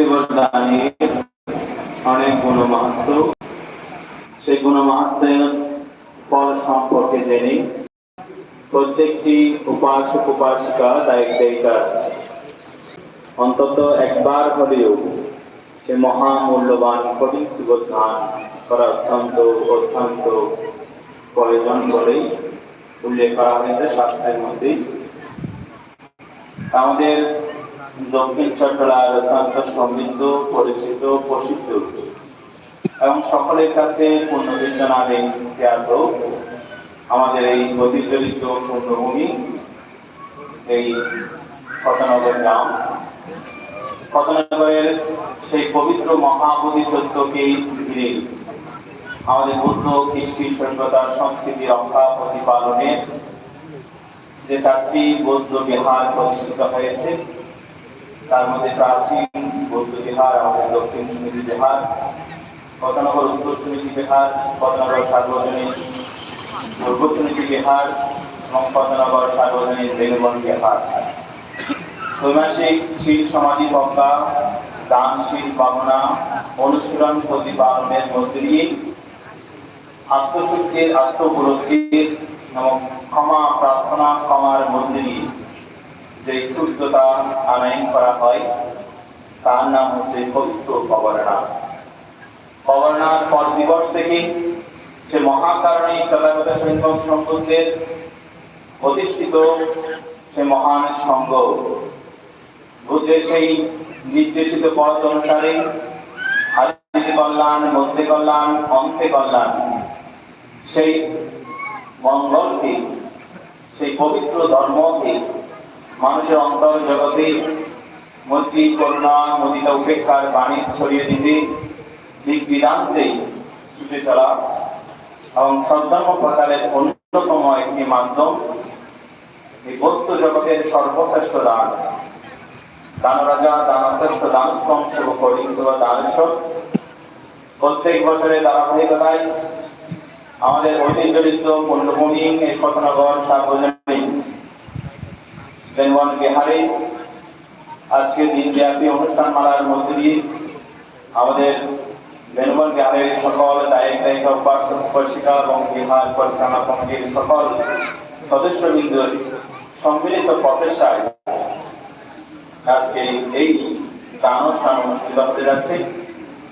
শিবদানের অনেক গুণমাহাত্ম সেই ফল সম্পর্কে জেনে প্রত্যেকটি উপাসক উপাসিকা অন্তত একবার হলেও সে মহামূল্যবান কঠিন শিবধান করা অত্যন্ত অত্যন্ত প্রয়োজন বলেই উল্লেখ করা হয়েছে শাস্ত্রের মধ্যে আমাদের দক্ষিণ চট্টলার অত্যন্ত সমৃদ্ধ, পরিচিত, প্রসিদ্ধ এবং সকলের কাছে পূর্ণবিদ্যা নামে খ্যাত আমাদের এই অতিচলিত পূর্ণভূমি, এই শতনগর গ্রাম। শতনগরের সেই পবিত্র মহাবোধি সত্যকে ঘিরে আমাদের বুদ্ধ কৃষ্টি সভ্যতার সংস্কৃতি রক্ষা প্রতিপালনের যে চারটি বৌদ্ধ বিহার প্রতিষ্ঠিত হয়েছে তার মধ্যে প্রাচীন বৌদ্ধ বিহার, আমাদের দক্ষিণ সমিতি বিহার কতনগর উত্তর সমিতি বিহার কতনগর সার্বজনীন, পূর্ব সমিতি বিহার এবং কতনগর সার্বজনীন বেলবন বিহার। ত্রৈমাসিক শীল সমাধি পক্কা দানশীল ভাবনা অনুশীলন প্রতিপালনের মধ্যে দিয়ে আত্মশুদ্ধির আত্মগুরুত্বের এবং ক্ষমা প্রার্থনা ক্ষমার মধ্যে দিয়ে যে শুদ্ধতা আনায়ন করা হয়, তার নাম হচ্ছে পবিত্র অবর্ণা। অবর্ণার পর দিবস থেকে সে মহাকারণী তথাগত সৈন্যম সম্পর্কের প্রতিষ্ঠিত সে মহান সঙ্গ। বুদ্ধের সেই নির্দেশিত পথ অনুসারে আদিতে কল্যাণ, মধ্যে কল্যাণ, অন্তে কল্যাণ, সেই মঙ্গলকে, সেই পবিত্র ধর্মকে মানুষের অন্তর জগতে মৈত্রী করুণা মদিতা উপেক্ষার বাণী ছড়িয়ে দিতে, দিক বিধান্তে ছুটে চলা এবং সদ্ধর্ম প্রচারের অন্যতম একটি মাধ্যম, এই বস্তু জগতের সর্বশ্রেষ্ঠ দান। দানরাজা, দানশ্রেষ্ঠ দানোত্তম শুভ করি দানেশ্বর। প্রত্যেক বছরে ধারাবাহিকতায় আমাদের ঐতিহ্যরিত পূর্ণভূমি এই কটনগর সার্বজনীন বেনবন বিহারে আজকে দিনব্যাপী অনুষ্ঠান মালার মধ্যে দিয়ে আমাদের বেনবন বিহারের সকল দায়িকা উপাসক এবং বিহার পরিচালনা কমিটির সকল সদস্যবৃন্দের সম্মিলিত প্রচেষ্টায় আজকে এই গানোষ্ঠান অনুষ্ঠিত হতে যাচ্ছে।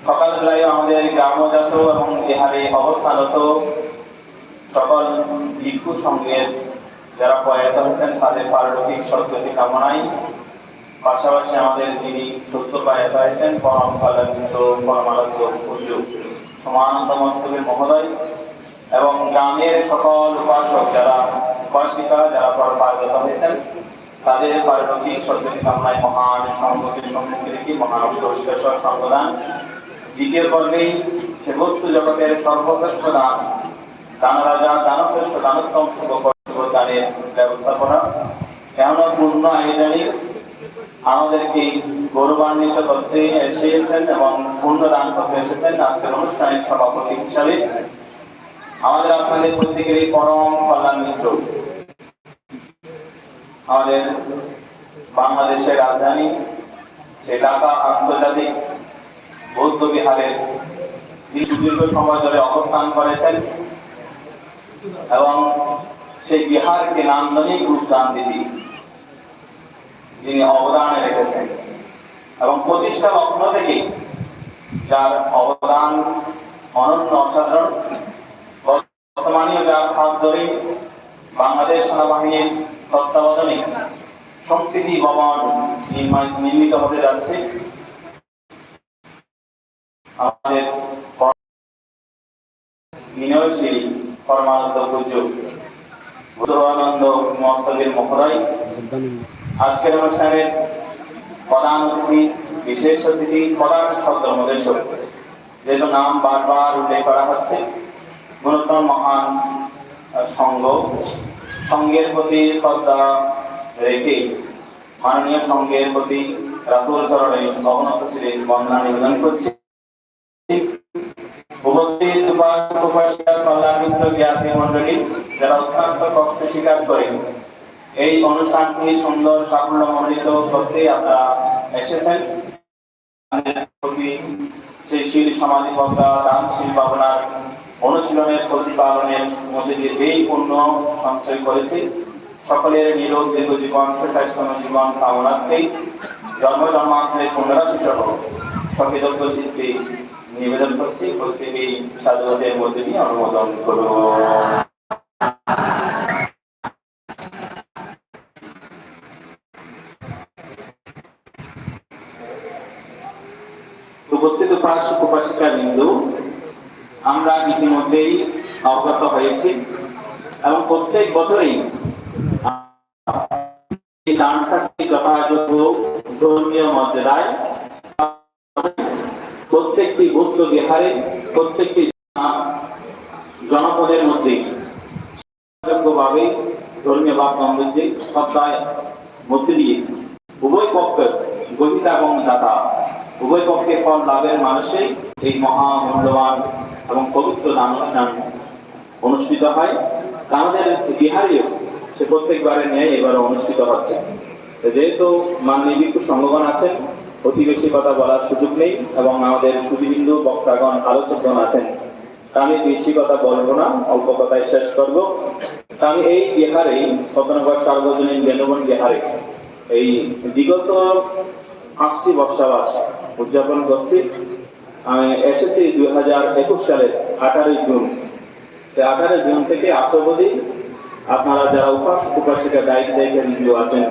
সকালবেলায় আমাদের গ্রামজাত এবং বিহারে অবস্থানত সকল ভিক্ষু সঙ্গের যারা প্রয়াত হচ্ছেন তাদের পারলৌকিক সদ্গতি কামনায়। পাশাপাশি আমাদের যিনি সত্য প্রয়াত হয়েছেন, পরম কালান্বিত পরমারাধ্য পূজ্য সমানন্দ মস্তকের মহোদয় এবং গ্রামের সকল উপাসক যারা উপাসিকা যারা পারগত হয়েছেন, তাদের পারলৌকিক সদ্গতি কামনায় মহান সংগতির সম্মুখে রেখে মহান ঈশ্বর সর্বদান দ্বিতীয় পর্বেই সে বস্তু জগতের সর্বশ্রেষ্ঠ দান দান রাজা দানশ্রেষ্ঠ দানোত্তম শুভ দানের ব্যবস্থাপনা। কেননা পূর্ণ আয়োজনে আমাদেরকে গৌরবান্বিত করতে এসেছেন এবং পূর্ণ দান করতে এসেছেন আজকের অনুষ্ঠানের সভাপতি হিসাবে। আমাদের আপনাদের প্রত্যেকেরই পরম কল্যাণ মিত্র। আমাদের বাংলাদেশের রাজধানী সে ঢাকা আন্তর্জাতিক বৌদ্ধ বিহারের দীর্ঘ সময় ধরে অবস্থান করেছেন এবং সেই বিহারকে নান্দনিক রূপ দান দিদি যিনি অবদান রেখেছেন। এবং প্রতিষ্ঠা লগ্ন থেকে যার অবদান অনন্য অসাধারণ, বর্তমানেও যার হাত ধরে বাংলাদেশ সেনাবাহিনীর তত্ত্বাবধানে সংস্কৃতি ভবন নির্মিত হতে যাচ্ছে। আমাদের বিনয়শ্রী পরমানন্দ পূজ্য। আজকের নাম বারবার উল্লেখ করা হচ্ছে। মহান সংঘের প্রতি শ্রদ্ধা রেখে মাননীয় সংঘের প্রতি রাতুল চরণে অবনত শ্রী বন্দনা নিবেদন করছি। উপস্থিত মন্ডলী যারা অত্যন্ত কষ্ট স্বীকার করে এই অনুষ্ঠানটি সুন্দর, সাফল্য মণ্ডিত করতে আপনারা এসেছেন। সেই শীল সামাজিকতা দানশীল ভাবনার অনুশীলনের, প্রতিপালনের মধ্যে দিয়ে যেই পূর্ণ সঞ্চয় করেছি, সকলের নিরোগ দীর্ঘ জীবন, সুস্বাস্থ্য জীবন কামনার্থেই জন্ম জন্মান্তরে পুনরাশি সহ সকিদত্ত চিত্তে নিবেদন করছি প্রত্যেকে সাধুদের মধ্যে দিয়ে অনুমোদন করুন উপস্থিত উপাসক উপাসিকা বিন্দু, আমরা ইতিমধ্যেই অবগত হয়েছি এবং প্রত্যেক বছরেই এই দানটাকে যথাযোগ্য ধর্মীয় মর্যাদায় বিহারে প্রত্যেকটি জনপদের মধ্যে ভাবে ধর্মীয় ভাব গাম্ভীর্যে সত্তায় মধ্যে দিয়ে। উভয় পক্ষের গহিতা এবং দাতা, উভয় পক্ষের ফল লাভের মানুষে এই মহামূল্যবান এবং পবিত্র দান অনুষ্ঠান অনুষ্ঠিত হয়। তা আমাদের বিহারেও সে প্রত্যেকবারে ন্যায় এবারে অনুষ্ঠিত হচ্ছে। যেহেতু মাননীয় বিক্ষু সংগঠন আছেন অতি কথা বলার সুযোগ নেই এবং আমাদের সুবিবিন্দু বক্তাগণ, আলোচকগণ আছেন। আমি বেশি কথা বলব না, অল্প কথায় শেষ করব। আমি এই বিহারে সতনগর সার্বজনীন বেনবন বিহারে, এই বিগত পাঁচটি বর্ষাবাস উদযাপন করছি। আমি এসেছি দুই হাজার একুশ সালের আঠারোই জুন। আঠারোই জুন থেকে আজ আপনারা যারা উপাস, উপাসিকা দায়িত্ব দায়িত্বে আছেন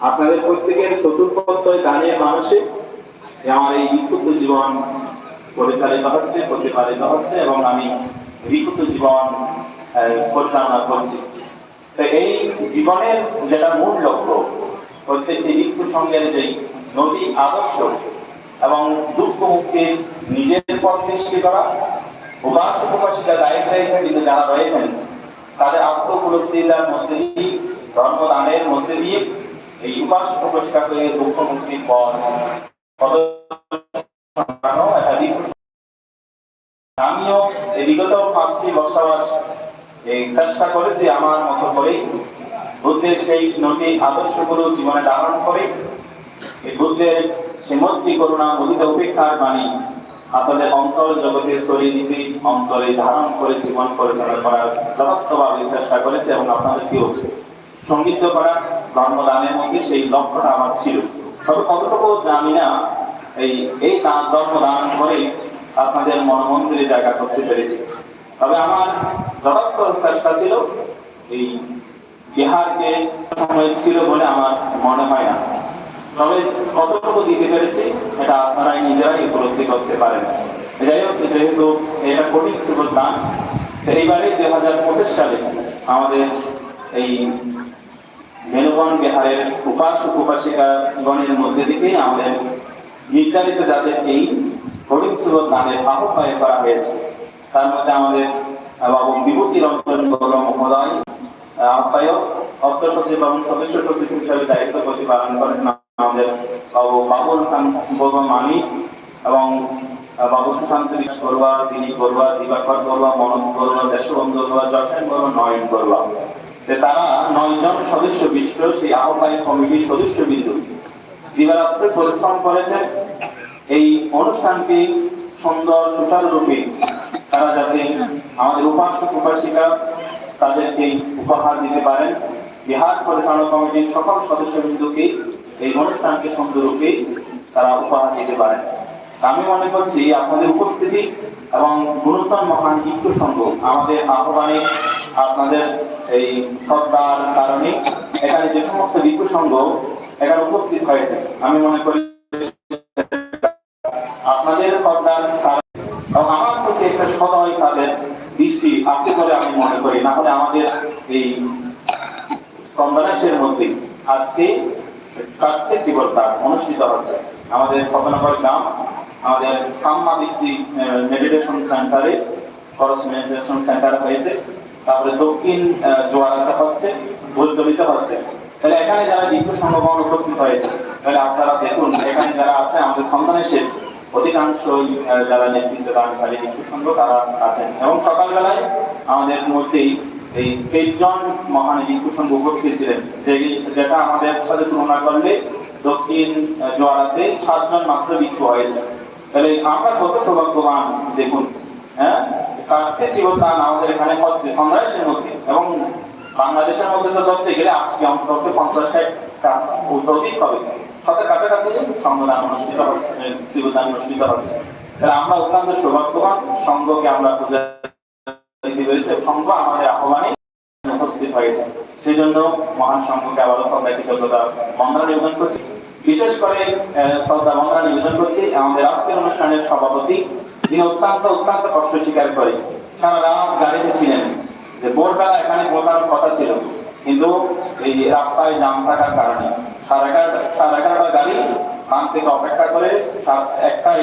আপনাদের প্রত্যেকের চতুর্পত্তয় দানের মানুষে আমার এই বিক্ষুব্ধ জীবন পরিচালিত হচ্ছে প্রতিপালিত হচ্ছে এবং আমি বিক্ষুব্ধ জীবন পরিচালনা করছি। এই জীবনের যেটা মূল লক্ষ্য, প্রত্যেকটি ভিক্ষু সঙ্গের যেই নদী আদর্শ এবং দুঃখ মুক্তির নিজের পথ সৃষ্টি করা উপাসক উপাসিকা দায়িত্ব কিন্তু যারা রয়েছেন, তাদের আত্মপুরস্কার মধ্যে দিয়ে, ধর্মদানের মধ্যে দিয়ে এই পথ পদচারণ একটা ভিক্ষু আমিও এই বিগত পাঁচটি বছর এই চেষ্টা করেছি আমার মতো করে বুদ্ধের সেই নদী আদর্শগুলো জীবনে ধারণ করে। এই বুদ্ধের সীমত্তি করুণা মুদিত উপেক্ষার বাণী আপনাদের অন্তর জগতে ছড়িয়ে দিতে অন্তরে ধারণ করে জীবন পরিচালনা করার যথার্থভাবে চেষ্টা করেছে এবং আপনাদেরকেও সংগীত করার ধর্মদানের মধ্যে সেই লক্ষ্যটা আমার ছিল। তবে কতটুকু জানি না, এই এই দান ধর্মদান করে আপনাদের মনমন্দিরে জায়গা করতে পেরেছি। তবে আমার যথার্থ চেষ্টা ছিল, এই বিহারকে সময় ছিল বলে আমার মনে হয় না। তবে কতটুকু দিতে পেরেছি এটা আপনারাই নিজেরাই উপলব্ধি করতে পারেন। যাই হোক, যেহেতু এটা কঠিন ছিল দান এইবারে দুই হাজার পঁচিশ সালে আমাদের এই মেনুবন বিহারের উপাসক উপাসিকা গণের মধ্যে থেকেই আমাদের নির্ধারিত যাদেরকেই হরিণ সুরত দানের আহ্বায়ন করা হয়েছে। তার মধ্যে আমাদের বাবু বিভূতি রঞ্জন গৌরব মহোদয়, আহ্বায়ক, অর্থ সচিব এবং সদস্য সচিব হিসাবে দায়িত্ব প্রতিপালন করেন আমাদের বাবু বাবুল খান বর্মা মানিক এবং বাবু সুশান্ত বিশ্বাস বড়ুয়া দিলীপ বড়ুয়া দিবাকর বড়ুয়া মনোজ বড়ুয়া দেশবন্ধু বড়ুয়া যশেন বড়ুয়া নয়ন বড়ুয়া যে তারা নয়জন সদস্য বিশিষ্ট, সেই আহ্বায়ক কমিটির সদস্য বিন্দু দিবারাত্রে পরিশ্রম করেছেন। এই অনুষ্ঠানকে সুন্দর, সুচারুরূপে তারা যাতে আমাদের উপাসক উপাসিকা তাদেরকে উপহার দিতে পারেন। বিহার পরিচালনা কমিটির সকল সদস্যবৃন্দকে এই অনুষ্ঠানকে সুন্দররূপে তারা উপহার দিতে পারেন। আমি মনে করছি আপনাদের উপস্থিতি এবং গুরুত্তম মহান ইক্য সংঘ আমাদের আহ্বানে আপনাদের এই শ্রদ্ধার কারণে এখানে যে সমস্ত বিক্ষ সংঘ এখানে উপস্থিত হয়েছে। আমি মনে করি আপনাদের শ্রদ্ধার কারণে এবং আমার প্রতি একটা সদয় তাদের দৃষ্টি আছে বলে আমি মনে করি। না হলে আমাদের এই সম্মানেশের মধ্যে আজকে চারটে জীবনটা অনুষ্ঠিত হচ্ছে। আমাদের ফতনগর গ্রাম আমাদের ডিস্ট্রিক্ট মেডিটেশন সেন্টারে খরচ মেডিটেশন সেন্টার হয়েছে, তারপরে দক্ষিণ জোয়ারাতে হচ্ছে বৈদ্যমিতে হচ্ছে। তাহলে এখানে যারা বিদ্যু সংগঠন উপস্থিত হয়েছে, তাহলে আপনারা দেখুন, এখানে যারা আছে, আমাদের সন্তানেশের অধিকাংশই যারা নেতৃত্ব দানকারী সংঘ তারা আছেন। এবং সকালবেলায় আমাদের মধ্যেই এই তেইশ জন মহান সংঘ উপস্থিত ছিলেন যেটা আমাদের সাথে তুলনা করলে দক্ষিণ জোয়ারাতে সাতজন মাত্র মৃত্যু হয়েছে। তাহলে আমরা কত সৌভাগ্যবান, দেখুন হ্যাঁ? আমাদের এখানে হচ্ছে সন্ধ্যাসের মধ্যে। এবং বাংলাদেশের মধ্যে তো ধরতে গেলে আজকে অন্তত পঞ্চাশ ষাট অধিক হবে। অনুষ্ঠিত হচ্ছে জীবনদান অনুষ্ঠিত হচ্ছে। তাহলে আমরা সৌভাগ্যবান আমাদের উপস্থিত হয়েছে। সেই জন্য মহান সংঘকে আবারও শ্রদ্ধা কৃতজ্ঞতা বন্দনা নিবেদন করছি। বিশেষ করে শ্রদ্ধা বন্দনা নিবেদন করছি আমাদের আজকের অনুষ্ঠানের সভাপতি যিনি অত্যন্ত অত্যন্ত কষ্ট স্বীকার করে। সারা রাত গাড়িতে ছিলেন। যে ভোরবেলা এখানে পৌঁছানোর কথা ছিল। কিন্তু এই রাস্তায় জাম থাকার কারণে সাড়ে এগারোটা সাড়ে গাড়ি বান থেকে অপেক্ষা করে একটাই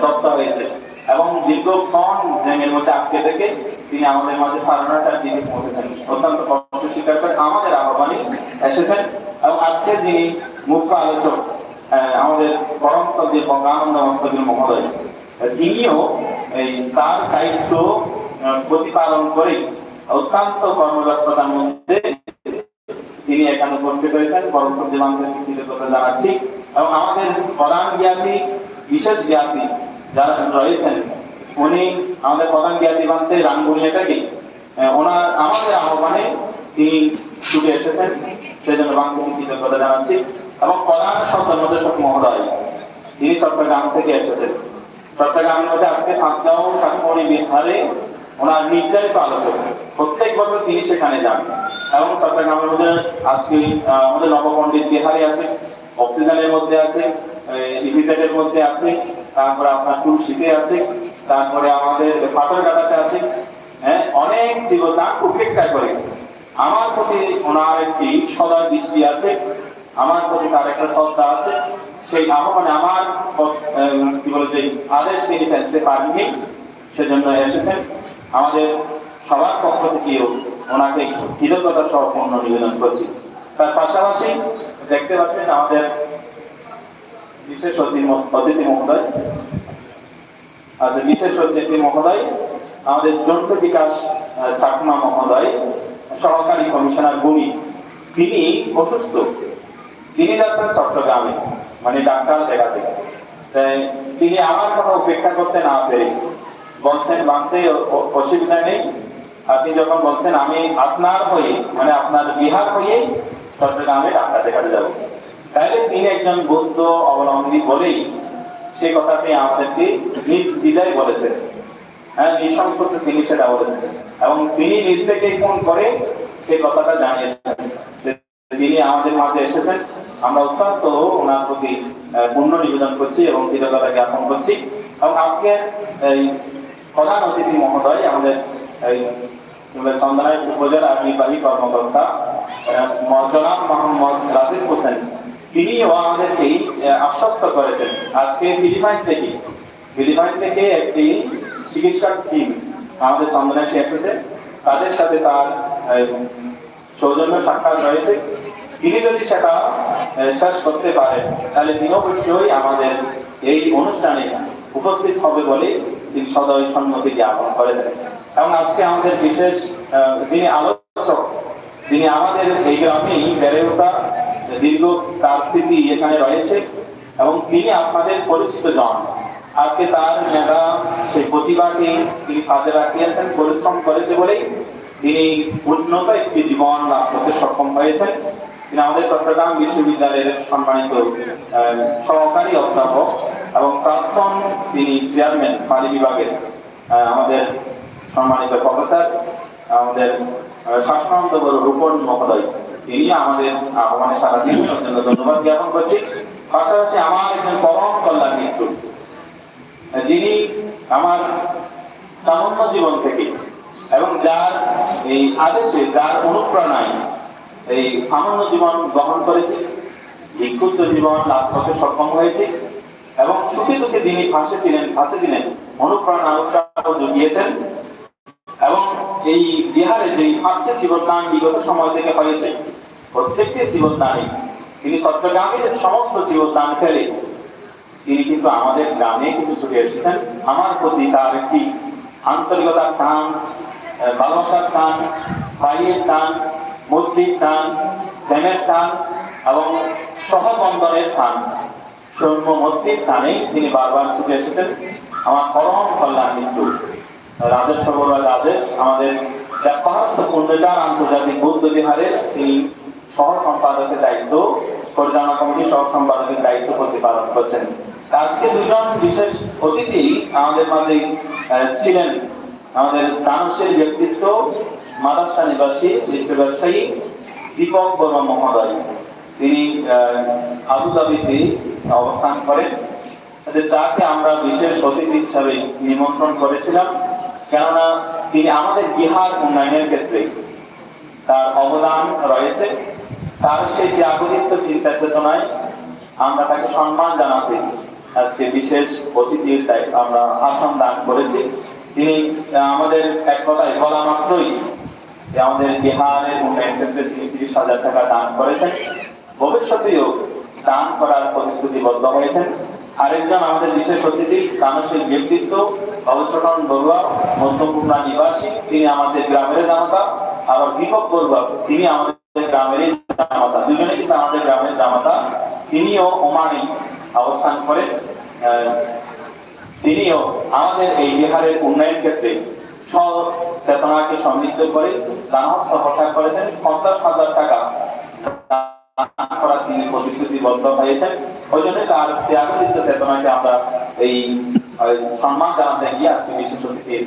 দত্ত হয়েছে এবং দীর্ঘক্ষণ জ্যামের মধ্যে আটকে থেকে তিনি আমাদের মাঝে সাড়ে দিকে পৌঁছেছেন। অত্যন্ত কষ্ট স্বীকার করে আমাদের আহ্বানে এসেছেন। এবং আজকে যিনি মুখ্য আলোচক আমাদের পরম বঙ্গানন্দ মস্তকীর মহোদয়। তিনিও তার দায়িত্ব প্রতিপালন করে অত্যন্ত কর্মব্যস্ততার মধ্যে তিনি এখানে উপস্থিত হয়েছেন। পরম সদ্যবানদের কৃতজ্ঞতা জানাচ্ছি এবং আমাদের প্রধান জ্ঞাতি, বিশেষ জ্ঞাতি যারা রয়েছেন, উনি আমাদের প্রধান জ্ঞাতি বানতে রাঙ্গুনিয়া থেকে ওনার আমাদের আহ্বানে তিনি ছুটে এসেছেন। সেই জন্য বাংলাদেশ কৃতজ্ঞতা জানাচ্ছি এবং প্রধান সন্তান মহোদয় তিনি চট্টগ্রাম থেকে এসেছেন। চট্টগ্রামের মধ্যে আজকে সাতগাঁও সাতমণি বিহারে ওনার নির্ধারিত আলোচক। প্রত্যেক বছর তিনি সেখানে যান। এবং চট্টগ্রামের মধ্যে আজকে আমাদের নবপণ্ডিত বিহারে আছে, অক্সিজেনের মধ্যে আছে ইভিজেড এর মধ্যে আছে, তারপরে আপনার তুলসীতে আছে, তারপরে আমাদের পাথর পাথরঘাটাতে আছে। হ্যাঁ অনেক জীবদান উপেক্ষা করে। আমার প্রতি ওনার একটি সদা দৃষ্টি আছে। আমার প্রতি তার একটা শ্রদ্ধা আছে। সেই আহ্বানে আমার কি বলে যে আদেশ তিনি ফেলতে পারেননি, সেজন্য এসেছেন। আমাদের সবার পক্ষ থেকেও ওনাকে কৃতজ্ঞতা সহ পূর্ণ নিবেদন করছি। তার পাশাপাশি দেখতে পাচ্ছেন আমাদের বিশেষ অতিথি মহোদয়। আচ্ছা বিশেষ অতিথি মহোদয়, আমাদের যৌথ বিকাশ চাকমা মহোদয়, সহকারী কমিশনার ভূমি তিনি অসুস্থ। তিনি যাচ্ছেন চট্টগ্রামে মানে ডাক্তার দেখাতে। তিনি আমার কথা উপেক্ষা করতে না পেরে বলছেন অ- অসুবিধা নেই। আপনি যখন বলছেন, আমি আপনার হয়ে মানে আপনার বিহার হয়ে চট্টগ্রামে ডাক্তার দেখাতে যাব। তাইলে তিনি একজন বৌদ্ধ অবলম্বী বলেই সে কথাটি আমাদেরকে নিজ দ্বিধায় বলেছেন। হ্যাঁ নিঃসংকোচে তিনি সেটা বলেছেন। এবং তিনি নিজ থেকে ফোন করে সেই কথাটা জানিয়েছেন তিনি আমাদের মাঝে এসেছেন। আমরা অত্যন্ত ওনার প্রতি পূর্ণ নিবেদন করছি এবং কৃতজ্ঞতা জ্ঞাপন করছি। এবং আজকে এই প্রধান অতিথি মহোদয় আমাদের এই চন্দনাই উপজেলা নির্বাহী কর্মকর্তা জনাব মোহাম্মদ রাশিদ হোসেন। তিনিও আমাদেরকে আশ্বস্ত করেছেন। আজকে ফিলিপাইন থেকে ফিলিপাইন থেকে একটি চিকিৎসক টিম আমাদের চন্দনাশে এসেছে। তাদের সাথে তার সৌজন্য সাক্ষাৎ রয়েছে তিনি যদি সেটা শেষ করতে পারেন, তাহলে তিনি অবশ্যই আমাদের এই অনুষ্ঠানে উপস্থিত হবে বলে তিনি সদয় সম্মতি জ্ঞাপন করেছেন। এবং আজকে আমাদের বিশেষ যিনি আলোচক, তিনি আমাদের এই গ্রামেই বেড়ে ওঠা দীর্ঘ তার স্মৃতি এখানে রয়েছে এবং তিনি আপনাদের পরিচিত জন। আজকে তার মেধা সেই প্রতিভাকে তিনি কাজে রাখিয়েছেন পরিশ্রম করেছে বলেই তিনি উন্নত একটি জীবন লাভ করতে সক্ষম হয়েছেন। তিনি আমাদের চট্টগ্রাম বিশ্ববিদ্যালয়ের সম্মানিত সহকারী অধ্যাপক এবং প্রাক্তন তিনি চেয়ারম্যান পালি বিভাগের আমাদের সম্মানিত প্রফেসর আমাদের আহ, শাসনান্ত বড় রূপন মহোদয়। তিনি আমাদের আহ্বানে সারা দিন জন্য ধন্যবাদ জ্ঞাপন করছি। পাশাপাশি আমার একজন পরম কল্যাণ মিত্র যিনি আমার সামান্য জীবন থেকে এবং যার এই আদেশে যার অনুপ্রেরণায় এই সামান্য জীবন গ্রহণ করেছে বিক্ষুব্ধ জীবন লাভ করতে সক্ষম হয়েছে এবং সুখে দুঃখে যিনি ফাঁসে ছিলেন ফাঁসে ছিলেন অনুপ্রেরণা উৎসাহ জুগিয়েছেন এবং এই বিহারে যে পাঁচটি জীবনদান বিগত সময় থেকে হয়েছে, প্রত্যেকটি জীবনদানে তিনি চট্টগ্রামের সমস্ত জীবনদান ফেলে, তিনি কিন্তু আমাদের গ্রামে কিছু ছুটে এসেছেন। আমার প্রতি তার একটি আন্তরিকতার টান ভালোবাসার টান, ভাইয়ের টান মূর্তির টান প্রেমের টান এবং সহবন্ধনের স্থান সৌম্যমূর্তির স্থানেই তিনি বারবার ছুটে এসেছেন। আমার পরম কল্যাণ মৃত্যু রাজেশ সবরাজ রাজেশ, আমাদের পুণ্যচার আন্তর্জাতিক বৌদ্ধ বিহারের তিনি সহ সম্পাদকের দায়িত্ব, পরিচালনা কমিটির সহ সম্পাদকের দায়িত্ব প্রতিপালন করছেন। আজকে দুজন বিশেষ অতিথি আমাদের মাঝে ছিলেন। আমাদের দানশের ব্যক্তিত্ব মাদাসা নিবাসী বিশ্ব ব্যবসায়ী দীপক বর্মা মহোদয়। তিনি আবুধাবিতে অবস্থান করেন। তাকে আমরা বিশেষ অতিথি হিসাবে নিমন্ত্রণ করেছিলাম। কেননা তিনি আমাদের বিহার উন্নয়নের ক্ষেত্রে তার অবদান রয়েছে। তার সেই ত্যাগদীপ্ত চিন্তা চেতনায় আমরা তাকে সম্মান জানাতে আজকে বিশেষ অতিথির আমরা আসন দান করেছি। তিনি আমাদের এক কথায় বলা মাত্রই আমাদের বিহারের উন্নয়ন ক্ষেত্রে হাজার টাকা দান করেছেন। ভবিষ্যতেও দান করার প্রতিশ্রুতিবদ্ধ হয়েছেন। আরেকজন আমাদের বিশেষ অতিথি, মানসিক ব্যক্তিত্ব অবসরণ বড়ুয়া মধ্যপুরা নিবাসী, তিনি আমাদের গ্রামের জামাতা, আবার দীপক বড়ুয়া, তিনি আমাদের গ্রামের জামাতা। দুজনে কিন্তু আমাদের গ্রামের জামাতা। তিনিও ওমানে অবস্থান করেন। তিনিও আমাদের এই বিহারের উন্নয়ন ক্ষেত্রে চেতনাকে সমৃদ্ধ করে দানহস্ত প্রচার করেছেন, পঞ্চাশ হাজার টাকা তিনি প্রতিশ্রুতিবদ্ধ হয়েছেন। ওই জন্য তার ত্যাগদীপ্ত চেতনাকে আমরা এই সম্মান জানাতে গিয়ে আজকে বিশেষ অতিথির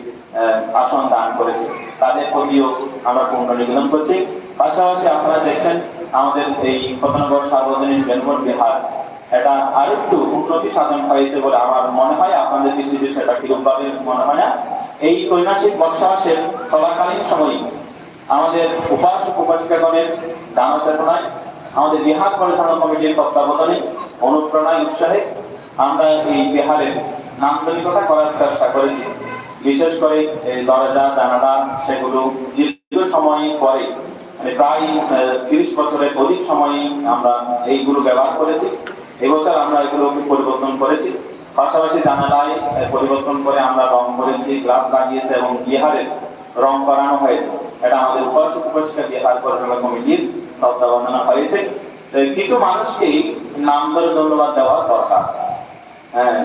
আসন দান করেছি। তাদের প্রতিও আমরা পূর্ণ নিবেদন করছি। পাশাপাশি আপনারা দেখছেন আমাদের এই কতনগর সার্বজনীন বেনগর বিহার। এটা আরেকটু উন্নতি সাধন হয়েছে বলে আমার মনে হয়। আপনাদের দৃষ্টিতে সেটা কিরকমভাবে মনে হয় না? এই ঐনাসিক বর্ষাবাসের চলাকালীন সময়ে আমাদের উপাসক উপাসিকাগণের দান চেতনায় আমাদের বিহার পরিচালনা কমিটির তত্ত্বাবধানে অনুপ্রেরণায় উৎসাহে আমরা এই বিহারের নান্দনিকতা করার চেষ্টা করেছি। বিশেষ করে এই দরজা, জানালা সেগুলো দীর্ঘ সময় পরে মানে প্রায় তিরিশ বছরের অধিক সময় আমরা এইগুলো ব্যবহার করেছি। এবছর আমরা এগুলো পরিবর্তন করেছি। পাশাপাশি জানালায় পরিবর্তন করে আমরা রং করেছি গ্লাস লাগিয়েছি এবং বিহারের রং করানো হয়েছে। এটা আমাদের উপাসক উপাসিকা বিহার পরিচালনা কমিটির তত্ত্বাবধানে হয়েছে। কিছু মানুষকে নাম ধরে ধন্যবাদ দেওয়া দরকার। হ্যাঁ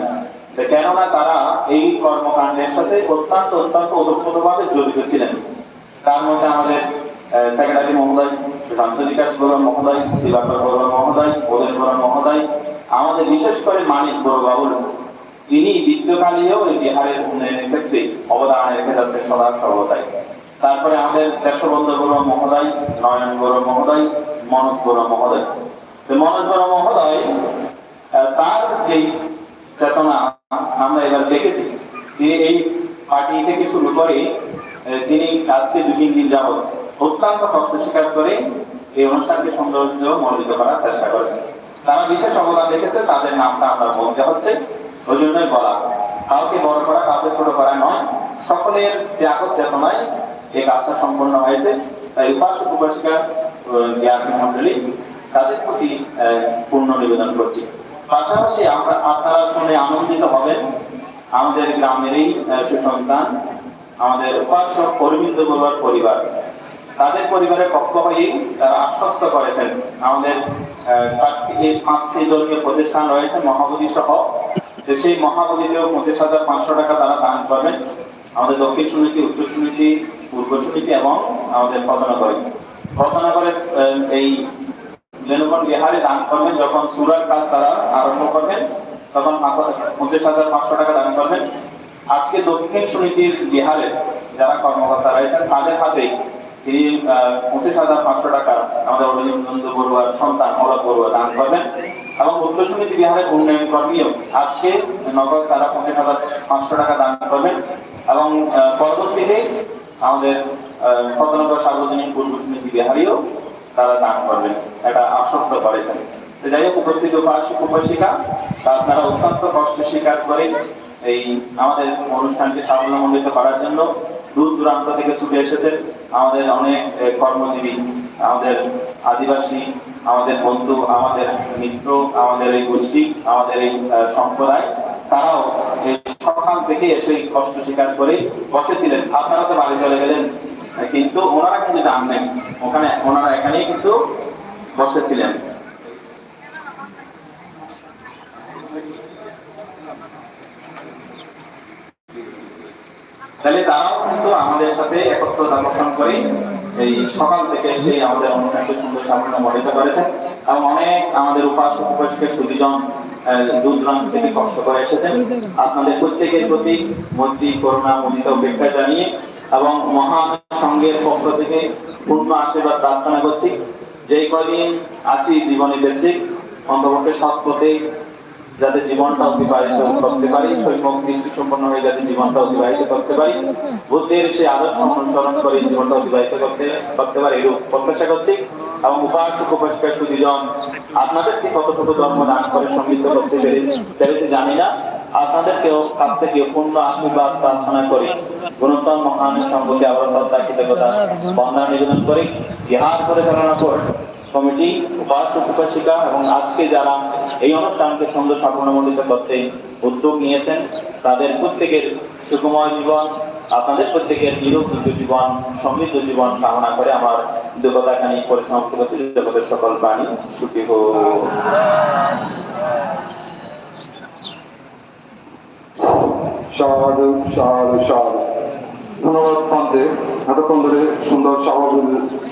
কেননা তারা এই কর্মকাণ্ডের সাথে অত্যন্ত অত্যন্ত ওতপ্রোতভাবে জড়িত ছিলেন। তার মধ্যে আমাদের সেক্রেটারি মহোদয় শান্ত বিকাশ বড়ুয়া মহোদয়, দিবাকর বড়ুয়া মহোদয় ওদের বড়ুয়া মহোদয়, আমাদের বিশেষ করে মানিক বড় বাবুল তিনি বিদ্যকালীয় এই বিহারের উন্নয়নের ক্ষেত্রে অবদান রেখে যাচ্ছেন সদা সর্বদাই। তারপরে আমাদের দেশবন্ধু বড়ুয়া মহোদয় নয়ন বড়ুয়া মহোদয় মনোজ বড়ুয়া মহোদয়। মনোজ বড়ুয়া মহোদয় তার যেই চেতনা আমরা এবার দেখেছি, তিনি এই পার্টি থেকে শুরু করে তিনি আজকে দু তিন দিন যাবত অত্যন্ত কষ্ট স্বীকার করে এই অনুষ্ঠানকে সৌন্দর্য মণ্ডিত করার চেষ্টা করেছে তারা বিশেষ অবদান রেখেছে, তাদের নামটা আমরা বলতে হচ্ছে ওই জন্যই বলা কাউকে বড় করা, কাউকে ছোট করা নয়। সকলের ত্যাগ চেতনায় এই কাজটা সম্পন্ন হয়েছে। তাই উপাসক উপাসিকা মন্ডলী তাদের প্রতি পূর্ণ নিবেদন করছি। পাশাপাশি আমরা আপনারা শুনে আনন্দিত হবেন। আমাদের গ্রামেরই সুসন্তান, আমাদের উপাসক অরবিন্দ বড়ুয়ার পরিবার। তাদের পরিবারের পক্ষ হয়েই তারা আশ্বস্ত করেছেন। আমাদের পাঁচটি ধর্মীয় প্রতিষ্ঠান রয়েছে মহাবোধি সহ যে সেই মহাবোধিতেও পঁচিশ হাজার পাঁচশো টাকা তারা দান করবেন। আমাদের দক্ষিণ সমিতি উত্তর সমিতি পূর্ব সমিতি এবং আমাদের পদনগরী পদনগরের আহ, এই জনগণ বিহারে দান করবেন। যখন সুরার কাজ তারা আরম্ভ করবেন তখন পঁচিশ হাজার পাঁচশো টাকা দান করবেন। আজকে দক্ষিণ সমিতির বিহারে যারা কর্মকর্তা রয়েছেন তাদের হাতে তিনি পঁচিশ হাজার পাঁচশো টাকা আমাদের অরবিন্দ বড়ুয়ার সন্তান অরব বড়ুয়া দান করবেন। এবং উত্তর সমিতি বিহারের উন্নয়ন কর্মীও আজকে নগদ তারা পঁচিশ হাজার পাঁচশো টাকা দান করবেন। এবং পরবর্তীতে আমাদের সদনগর সার্বজনীন পূর্ব সমিতি বিহারীও তারা দান করবেন। এটা আশ্বস্ত করেছেন। যাই হোক, উপস্থিত উপাসক উপাসিকা আপনারা অত্যন্ত কষ্ট স্বীকার করে এই আমাদের অনুষ্ঠানকে সাফল্যমণ্ডিত করার জন্য দূর দূরান্ত থেকে ছুটে এসেছেন আমাদের অনেক কর্মজীবী, আমাদের আদিবাসী আমাদের বন্ধু, আমাদের মিত্র, আমাদের এই গোষ্ঠী, আমাদের এই সম্প্রদায়, তারাও সকাল থেকে এসে কষ্ট স্বীকার করে বসেছিলেন। আপনারা তো বাড়ি চলে গেলেন, কিন্তু ওনারা কিন্তু যান নাই। ওখানে ওনারা এখানেই কিন্তু বসেছিলেন। তাহলে তারাও কিন্তু আমাদের সাথে একত্র দর্শন করে এই সকাল থেকে সেই আমাদের সুন্দর সাফল্য করেছেন এবং অনেক আমাদের উপাসক উপাসকের দূরান্ত থেকে কষ্ট করে এসেছেন। আপনাদের প্রত্যেকের প্রতি মন্ত্রী করোনা মনিতা উপেক্ষা জানিয়ে এবং মহান সংঘের পক্ষ থেকে পূর্ণ আশীর্বাদ প্রার্থনা করছি। যেই কদিন আছি, জীবনে বেঁচে অন্তপক্ষে সৎ যাতে জীবনটা অতিবাহিত করতে পারি শৈমক দৃষ্টি সম্পন্ন হয়ে যাতে জীবনটা অতিবাহিত করতে পারি। বুদ্ধির সে আদর্শ অনুসরণ করে জীবনটা অতিবাহিত করতে করতে পারি এরূপ প্রত্যাশা করছি। এবং উপাসক উপাসকের সুদীজন আপনাদেরকে কতটুকু ধর্ম দান করে সমৃদ্ধ করতে পেরেছি জানি না। আপনাদেরকেও কাছ থেকে পূর্ণ আশীর্বাদ প্রার্থনা করি। গুণতম মহান সম্পর্কে আবার শ্রদ্ধা কৃতজ্ঞতা বন্দনা নিবেদন করি। ইহার পরিচালনা করে কমিটি উপাসক উপাসিকা এবং আজকে যারা এই অনুষ্ঠানকে সুন্দর সাফল্যমণ্ডিত করতে উদ্যোগ নিয়েছেন, তাদের প্রত্যেকের সুখময় জীবন, আপনাদের প্রত্যেকের নিরোগ জীবন, সমৃদ্ধ জীবন কামনা করে আমার দুঃখতাখানি পরিসমাপ্তি করছি। জগতের সকল প্রাণী। সুখী হোক। সাধু সাধু সাধু ধন্যবাদ পান্তে এতক্ষণ ধরে সুন্দর স্বাভাবিক